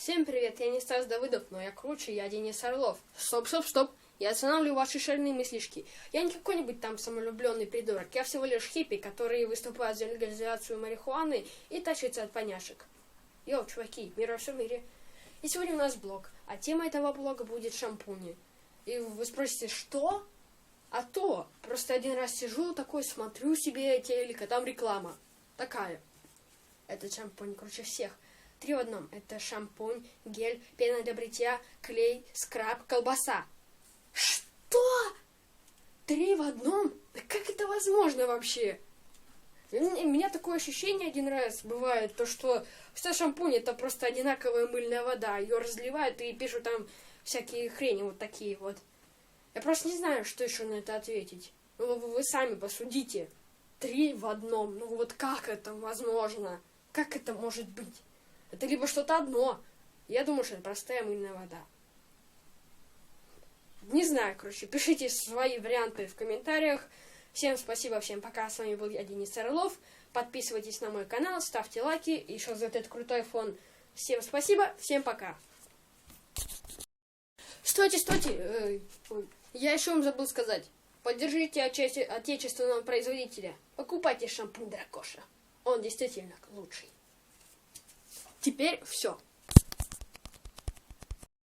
Всем привет, я не Стас Давыдов, но я круче, я Денис Орлов. Стоп, стоп, стоп, я останавливаю ваши шальные мыслишки. Я не какой-нибудь там самолюбленный придурок, я всего лишь хиппи, который выступает за легализацию марихуаны и тащится от поняшек. Йоу, чуваки, мир во всем мире. И сегодня у нас блог, а тема этого блога будет шампуни. И вы спросите, что? А то, просто один раз сижу такой, смотрю себе телек, а там реклама. Такая. Этот шампунь круче всех. Три в одном. Это шампунь, гель, пена для бритья, клей, скраб, колбаса. Что? Три в одном? Да как это возможно вообще? У меня- такое ощущение один раз бывает, то что вся шампунь это просто одинаковая мыльная вода. Ее разливают и пишут там всякие хрени вот такие вот. Я просто не знаю, что еще на это ответить. Ну, вы, вы сами посудите. Три в одном. Ну вот как это возможно? Как это может быть? Это либо что-то одно. Я думаю, что это простая мыльная вода. Не знаю, короче, пишите свои варианты в комментариях. Всем спасибо, всем пока. С вами был я, Денис Орлов. Подписывайтесь на мой канал, ставьте лайки. И еще за этот крутой фон. Всем спасибо, всем пока. Стойте, стойте. ой, Я еще вам забыл сказать. Поддержите отече- отечественного производителя. Покупайте шампунь Дракоша. Он действительно лучший. Теперь все.